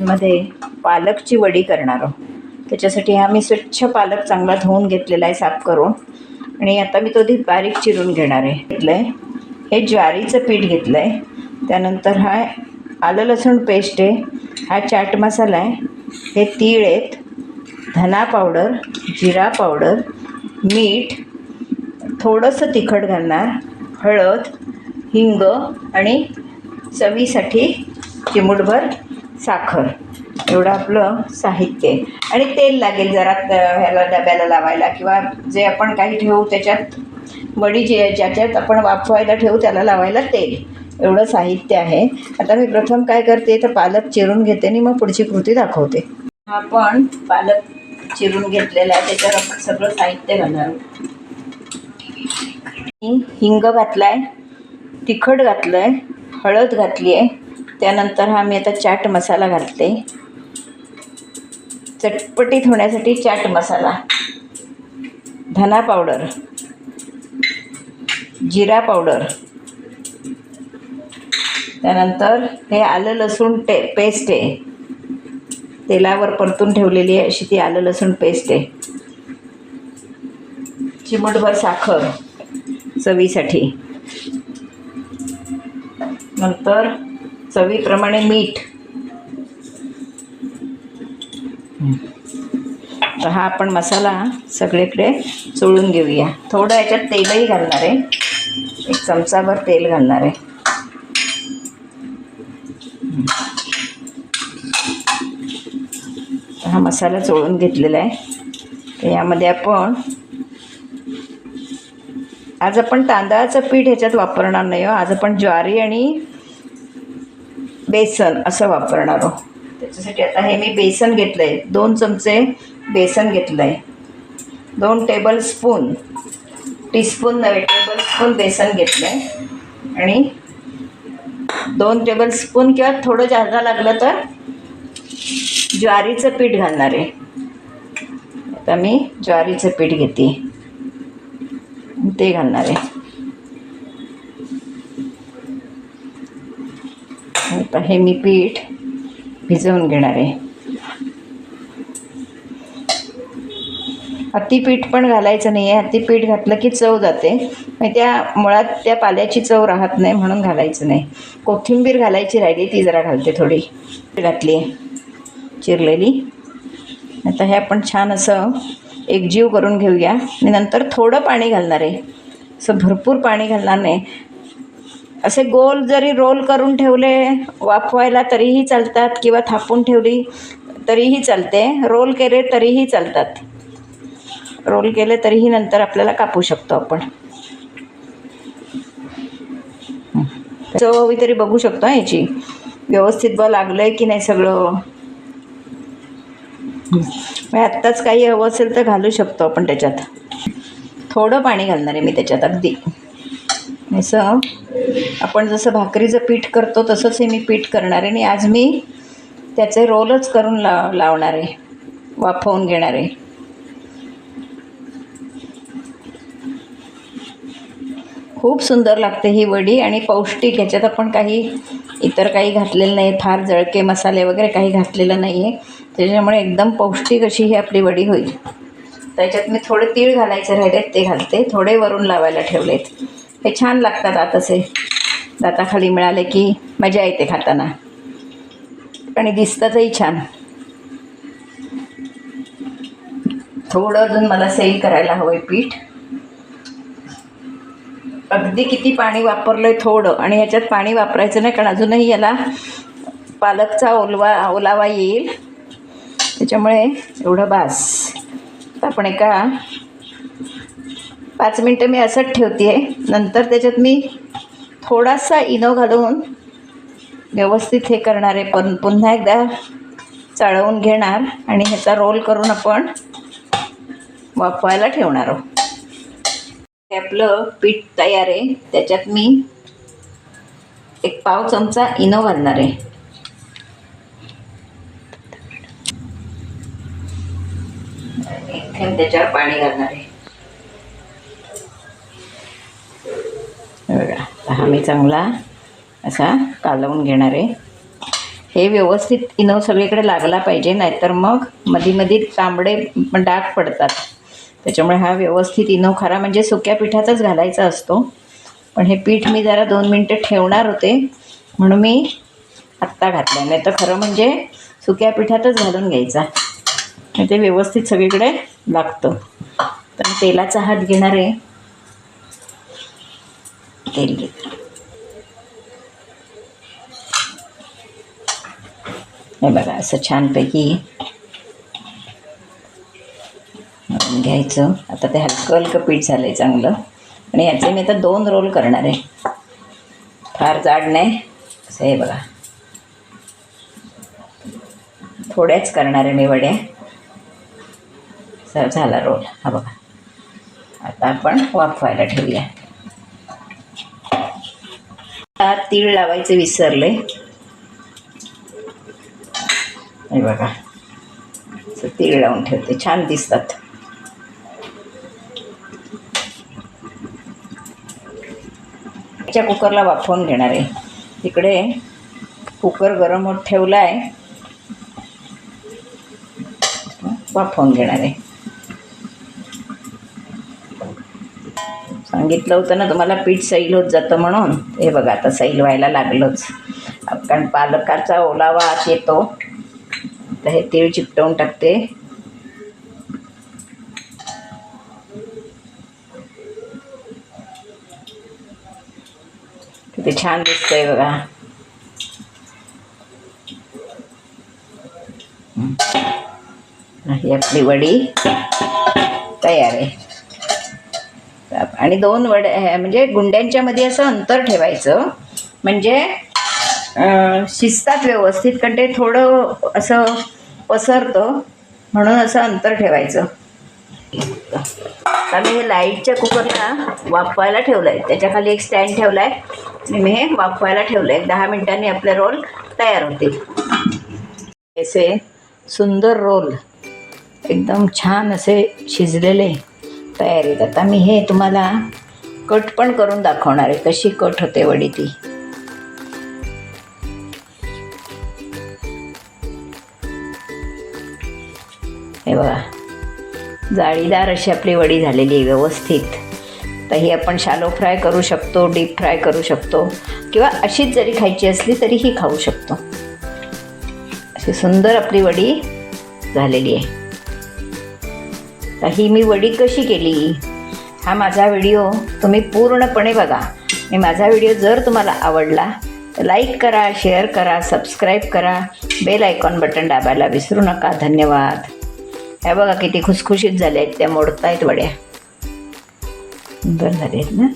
मध्ये पालकची वडी करणार आहोत. त्याच्यासाठी हा मी स्वच्छ पालक चांगला धुवून घेतलेला आहे साफ करून. आणि आता मी तो ती बारीक चिरून घेणार आहे. घेतलं आहे हे ज्वारीचं पीठ घेतलं आहे त्यानंतर हा आलं लसूण पेस्ट आहे. हा चाट मसाला आहे. हे तीळ आहेत. धना पावडर जिरा पावडर मीठ थोडंसं तिखट घालणार हळद हिंग आणि चवीसाठी चिमूटभर साखर. एवढं आपलं साहित्य आहे. आणि तेल लागेल जरा ह्याला डब्याला लावायला किंवा जे आपण काही ठेवू त्याच्यात वडी जे ज्याच्यात आपण वाफवायला ठेवू त्याला लावायला तेल. एवढं साहित्य आहे. आता मी प्रथम काय करते तर पालक चिरून घेते आणि मग पुढची कृती दाखवते. आपण पालक चिरून घेतलेला आहे त्याच्यावर आपण सगळं साहित्य घालणार मी हिंग घातलाय तिखट घातलंय हळद घातली आहे त्यानंतर हा मी आता चाट मसाला घालते. चटपटीत होण्यासाठी चाट मसाला. धना पावडर. जिरा पावडर. त्यानंतर हे आलं लसूण टे पेस्ट आहे. तेलावर परतून ठेवलेली आहे अशी ती आलं लसूण पेस्ट आहे. चिमटभर साखर चवीसाठी. नंतर चवीप्रमाणे मीठ. तर हा आपण मसाला सगळीकडे चोळून घेऊया. थोडं याच्यात तेलही घालणार आहे. एक चमचाभर तेल घालणार आहे. हा मसाला चोळून घेतलेला आहे. तर यामध्ये आपण आज आपण तांदळाचं पीठ ह्याच्यात वापरणार नाही हो. आज आपण ज्वारी आणि बेसन असं वापरणार आहोत. त्याच्यासाठी आता हे मी बेसन घेतलं आहे दोन चमचे बेसन घेतलं आहे दोन टेबल स्पून टीस्पून नव्हे टेबल स्पून बेसन घेतलं आहे आणि दोन टेबल स्पून किंवा थोडं जादा लागलं तर ज्वारीचं पीठ घालणार आहे. आता मी ज्वारीचं पीठ घेते. ते घालणार आहे. आता हे मी पीठ भिजवून घेणार आहे. अति पीठ पण घालायचं नाही आहे अति पीठ घातलं की चव जाते. मग त्या मुळात त्या पाल्याची चव राहत नाही म्हणून घालायचं नाही. कोथिंबीर घालायची राहिली ती जरा घालते थोडी. घातली आहे चिरलेली. आता हे आपण छान असं एकजीव करून घेऊया. आणि नंतर थोडं पाणी घालणार आहे. असं भरपूर पाणी घालणार नाही. असे गोल जरी रोल करून ठेवले वाफवायला तरीही चालतात किंवा थापून ठेवली तरीही चालते. रोल केले तरीही चालतात. रोल केले तरीही नंतर आपल्याला कापू शकतो आपण. चव हवी तरी बघू शकतो याची. व्यवस्थित ब लागलं आहे की नाही सगळं? मग आत्ताच काही हवं असेल तर घालू शकतो आपण त्याच्यात. थोडं पाणी घालणार आहे मी त्याच्यात अगदी. असं आपण जसं भाकरीचं पीठ करतो तसंच हे मी पीठ करणार आहे आणि आज मी त्याचे रोलच करून ला लावणार आहे वाफवून घेणार आहे. खूप सुंदर लागते ही वडी आणि पौष्टिक ह्याच्यात आपण काही इतर काही घातलेलं नाही फार जळके मसाले वगैरे काही घातलेलं नाही आहे त्याच्यामुळे एकदम पौष्टिक अशी ही आपली वडी होईल. त्याच्यात मी थोडे तीळ घालायचे राहिलेत ते घालते. थोडे वरून लावायला ठेवलेत. हे छान लागतात आताचे दाताखाली मिळाले की मजा येते खाताना. आणि दिसतातही छान. थोडं अजून मला सेल करायला हवं आहे पीठ. अगदी किती पाणी वापरलं आहे थोडं आणि ह्याच्यात पाणी वापरायचं नाही कारण अजूनही याला पालकचा ओलवा ओलावा येईल. त्याच्यामुळे एवढं बास. आपण एका पाच मिनटं मी असंच ठेवते आहे नंतर त्याच्यात मी थोडासा इनो घालून व्यवस्थित हे करणार आहे. पण पुन्हा एकदा चाळवून घेणार आणि ह्याचा रोल करून आपण वाफवायला ठेवणार आहोत. हे आपलं पीठ तयार आहे. त्याच्यात मी एक पाव चमचा इनो घालणार आहे. त्याच्यावर पाणी घालणार आहे. बघा हा मी चांगला असा कालवून घेणार आहे. हे व्यवस्थित इनो सगळीकडे लागला पाहिजे नाहीतर मग मधी मधी तांबडे डाग पडतात. त्याच्यामुळे हा व्यवस्थित इनो खरा म्हणजे सुक्या पिठातच घालायचा असतो. पण हे पीठ मी जरा दोन मिनटं ठेवणार होते म्हणून मी आत्ता घातलं नाही तर खरं म्हणजे सुक्या पिठातच घालून घ्यायचा. ते व्यवस्थित सगळीकडे लागतं. तर तेलाचा हात घेणार आहे. तेल. घेतलं हे बघा असं छानपैकी घ्यायचं. आता ते हलकं हलकं पीठ झालं आहे चांगलं. आणि याचे मी आता दोन रोल करणार आहे. फार जाड नाही. असं हे बघा. थोड्याच करणार आहे मी वड्या. सर झाला रोल. हा बघा. आता आपण वाफवायला ठेवूया. आता तीळ लावायचे विसरले. हे बघा. असं तीळ लावून ठेवते. छान दिसतात. कुकरला वाफवून घेणार आहे. तिकडे कुकर गरम होत ठेवला आहे वाफवून घेणार आहे. सांगितलं होतं ना तुम्हाला पीठ सैल होत जातं म्हणून. हे बघा आता सैल व्हायला लागलंच. कारण पालकाचा ओलावा आत येतो. तर हे तीळ चिकटवून टाकते. किती छान दिसतंय बघा. ही आपली वडी तयार आहे. आणि दोन वड्या म्हणजे गुंड्यांच्या मध्ये असं अंतर ठेवायचं. म्हणजे शिजतात व्यवस्थित कारण ते थोडं असं पसरतं म्हणून असं अंतर ठेवायचं. आता मी हे लाईटच्या कुकरला वाफवायला ठेवलं आहे त्याच्याखाली एक स्टँड ठेवला आहे आणि मी हे वाफवायला ठेवलं आहे दहा मिनिटांनी आपले रोल तयार होतील. असे सुंदर रोल. एकदम छान असे शिजलेले. तयारीत आता मी हे तुम्हाला कट पण करून दाखवणार आहे. कशी कट होते वडी ती. हे बघा. जाळीदार अशी आपली वडी झालेली आहे व्यवस्थित. तर ही आपण शालो फ्राय करू शकतो डीप फ्राय करू शकतो. किंवा अशीच जरी खायची असली तरीही खाऊ शकतो. अशी सुंदर आपली वडी झालेली आहे. तर ही मी वडी कशी केली? हा माझा व्हिडिओ तुम्ही पूर्णपणे बघा. आणि माझा व्हिडिओ जर तुम्हाला आवडला तर लाईक करा शेअर करा सबस्क्राईब करा. बेल आयकॉन बटन दाबायला विसरू नका. धन्यवाद. ह्या बघा किती खुसखुशीत झाल्या आहेत त्या मोडतायत वड्या. सुंदर झाले आहेत ना?